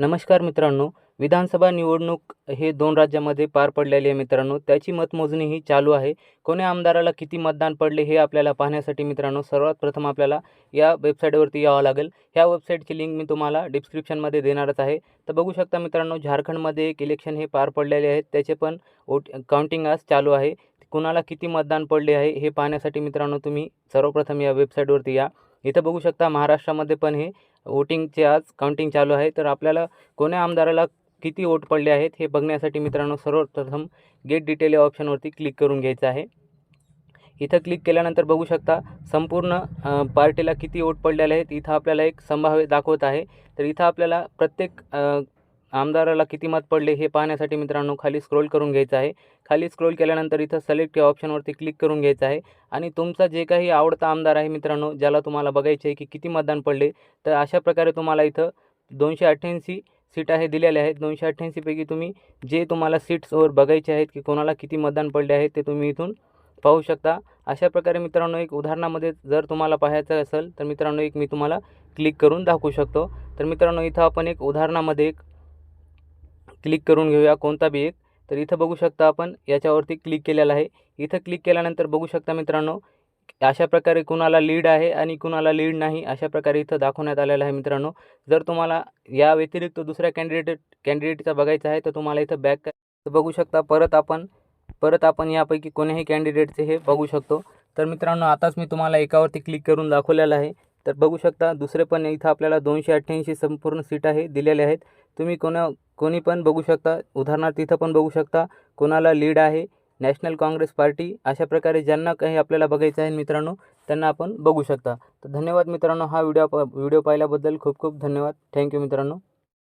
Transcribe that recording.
नमस्कार मित्रांनो विधानसभा निवडणूक हे दोन राज्यामध्ये पार पडलेली आहे मित्रांनो. त्याची मतमोजणी ही चालू आहे. कोण्या आमदाराला किती मतदान पडले हे आपल्याला पाहण्यासाठी मित्रांनो सर्वात प्रथम आपल्याला या वेबसाईटवरती यावं लागेल. ह्या वेबसाईटची लिंक मी तुम्हाला डिस्क्रिप्शनमध्ये देणारच आहे. तर बघू शकता मित्रांनो झारखंडमध्ये एक इलेक्शन हे पार पडलेले आहेत. त्याचे पण वोट काउंटिंग आज चालू आहे. कुणाला किती मतदान पडले आहे हे पाहण्यासाठी मित्रांनो तुम्ही सर्वप्रथम या वेबसाईटवरती या. इथं बघू शकता महाराष्ट्रामध्ये पण हे वोटिंगचे आज काउंटिंग चालू आहे. तर आपल्याला कोण्या आमदाराला किती वोट पडले आहेत हे बघण्यासाठी मित्रांनो सर्वप्रथम गेट डिटेल या ऑप्शनवरती क्लिक करून घ्यायचं आहे. इथं क्लिक केल्यानंतर बघू शकता संपूर्ण पार्टीला किती वोट पडलेले आहेत. इथं आपल्याला एक संभाव्य दाखवत आहे. तर इथं आपल्याला प्रत्येक आमदाराला किती मत पडले हे पाहण्यासाठी मित्रांनो खाली स्क्रोल करून घ्यायचं आहे. खाली स्क्रोल केल्यानंतर इथं सलेक्ट या ऑप्शनवरती क्लिक करून घ्यायचं आहे. आणि तुमचा जे काही आवडता आमदार आहे मित्रांनो ज्याला तुम्हाला बघायचे आहे की किती मतदान पडले तर अशा प्रकारे तुम्हाला इथं दोनशे अठ्ठ्याऐंशी सीट आहे दिलेल्या आहेत. दोनशे अठ्ठ्याऐंशीपैकी तुम्ही जे तुम्हाला सीट्सवर बघायचे आहेत की कोणाला किती मतदान पडले आहेत ते तुम्ही इथून पाहू शकता. अशा प्रकारे मित्रांनो एक उदाहरणामध्ये जर तुम्हाला पाहायचं असेल तर मित्रांनो एक मी तुम्हाला क्लिक करून दाखवू शकतो. तर मित्रांनो इथं आपण एक उदाहरणामध्ये एक क्लिक करून घेऊया कोणता बी एक. तर इथं बघू शकता आपण याच्यावरती क्लिक केलेलं आहे. इथं क्लिक केल्यानंतर बघू शकता मित्रांनो अशा प्रकारे कुणाला लीड आहे आणि कुणाला लीड नाही अशा प्रकारे इथं दाखवण्यात आलेलं आहे मित्रांनो. जर तुम्हाला या व्यतिरिक्त दुसऱ्या कॅन्डिडेट कॅन्डिडेटचा बघायचं आहे तर तुम्हाला इथं बॅक बघू शकता परत आपण परत आपण यापैकी कोणीही कॅन्डिडेटचे हे बघू शकतो. तर मित्रांनो आताच मी तुम्हाला एकावरती क्लिक करून दाखवलेलं आहे. तर बघू शकता दुसरे पण इथं आपल्याला दोनशे अठ्ठ्याऐंशी संपूर्ण सीट आहे दिलेल्या आहेत. तुम्ही कोणा कोणी पण बघू शकता उदाहरणार्थ इथं पण बघू शकता कोणाला लीड आहे नॅशनल काँग्रेस पार्टी अशा प्रकारे ज्यांना काही आपल्याला बघायचं आहे मित्रांनो त्यांना आपण बघू शकता. तर धन्यवाद मित्रांनो हा व्हिडिओ व्हिडिओ पाहिल्याबद्दल खूप खूप धन्यवाद. थँक्यू मित्रांनो.